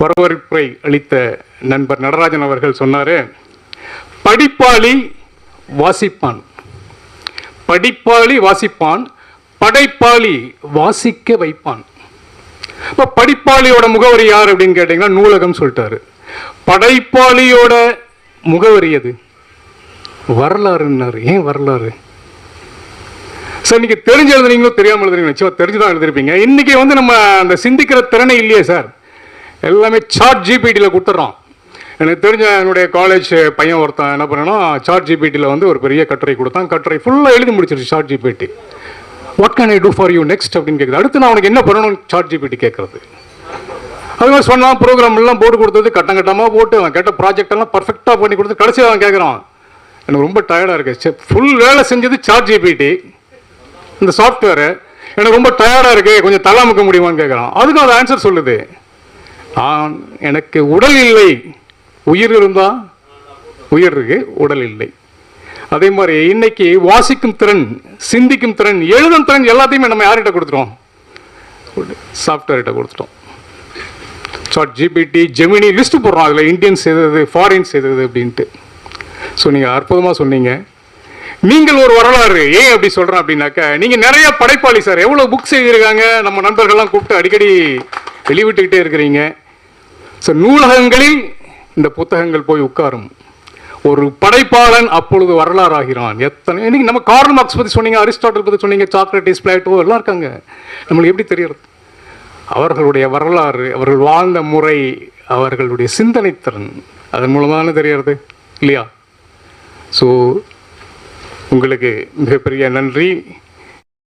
வரவேற்பை அளித்த நண்பர் நடராஜன் அவர்கள் சொன்னாரு படிப்பாளி வாசிப்பான். படிப்பாளி வாசிப்பான் படைப்பாளி வாசிக்க வைப்பான். இப்போ படிப்பாளியோட முகவரி யார் அப்படின்னு கேட்டிங்கன்னா நூலகம் சொல்லிட்டாரு. படைப்பாளியோட முகவரி எது? வரலாறுன்னாரு. ஏன் வரலாறு? சார் நீங்க தெரிஞ்சு எழுதுனீங்களோ தெரியாமல் எழுதுறீங்க தெரிஞ்சு தெரிஞ்சுதான் எழுதிருப்பீங்க. இன்னைக்கு வந்து நம்ம அந்த சிந்திக்கிற திறனை இல்லையே சார். எல்லாமே சாட் ஜிபிடியில் கொடுத்துட்றோம் எனக்கு தெரிஞ்ச என்னுடைய காலேஜ் பையன் ஒருத்தன் என்ன பண்ணனா சாட் ஜிபிடியில் வந்து ஒரு பெரிய கட்டுரை கொடுத்தான். கட்டுரை ஃபுல்லாக எழுதி முடிச்சிருச்சு ChatGPT what can I do for you next அப்படின்னு கேட்குது அடுத்து நான் அவனுக்கு என்ன பண்ணணும்னு சாட் ஜிபிடி கேட்குறது அது மாதிரி சொன்னால் ப்ரோக்ராம் எல்லாம் போட்டு கொடுத்தது கட்டம் கட்டமாக போட்டு அவன் கேட்ட ப்ராஜெக்ட் எல்லாம் பர்ஃபெக்டாக பண்ணி கொடுத்து கடைசியாக அவன் கேட்குறான் எனக்கு ரொம்ப டயர்டாக இருக்கு. ஃபுல் வேலை செஞ்சது சாட் ஜிபிடி இந்த சாஃப்ட்வேரு எனக்கு ரொம்ப டயர்டாக இருக்குது கொஞ்சம் தலாமுக்க முடியுமான்னு கேட்குறான் அதுக்கும் அது ஆன்சர் சொல்லுது. ஆன் எனக்கு உடல் இல்லை. உயிர் இருந்தா உயிர் இருக்கு உடல் இல்லை. அதே மாதிரி இன்னைக்கு வாசிக்கும் திறன் சிந்திக்கும் திறன் எழுதும் திறன் எல்லாத்தையுமே நம்ம யார்கிட்ட கொடுத்துட்டோம்? சாஃப்ட்வேர்கிட்ட கொடுத்துட்டோம். சாட் ஜிபிடி ஜெமினி லிஸ்ட் போடுறோம். அதில் இந்தியன்ஸ் எது ஃபாரின்ஸ் எது அப்படின்ட்டு. ஸோ நீங்கள் அற்புதமாக சொன்னீங்க. நீங்கள் ஒரு வரலாறு. ஏன் அப்படி சொல்கிறேன் அப்படின்னாக்க நீங்கள் நிறைய படைப்பாளி சார். எவ்வளோ புக்ஸ் எழுதியிருக்காங்க? நம்ம நண்பர்கள்லாம் கூப்பிட்டு அடிக்கடி வெளிவிட்டுக்கிட்டே இருக்கிறீங்க. ஸோ நூலகங்களில் இந்த புத்தகங்கள் போய் உட்காரும். ஒரு படைப்பாளன் அப்பொழுது வரலாறாகிறான். எத்தனை இன்னைக்கு நம்ம கார்ல் மார்க்ஸ் பற்றி சொன்னீங்க அரிஸ்டாட்டல் பற்றி சொன்னீங்க சாக்ரட்டிஸ் பிளாட்டோ எல்லாம் இருக்காங்க. நம்மளுக்கு எப்படி தெரியறது அவர்களுடைய வரலாறு அவர்கள் வாழ்ந்த முறை அவர்களுடைய சிந்தனை திறன் அதன் மூலமாக தெரியறது இல்லையா? ஸோ உங்களுக்கு மிகப்பெரிய நன்றி.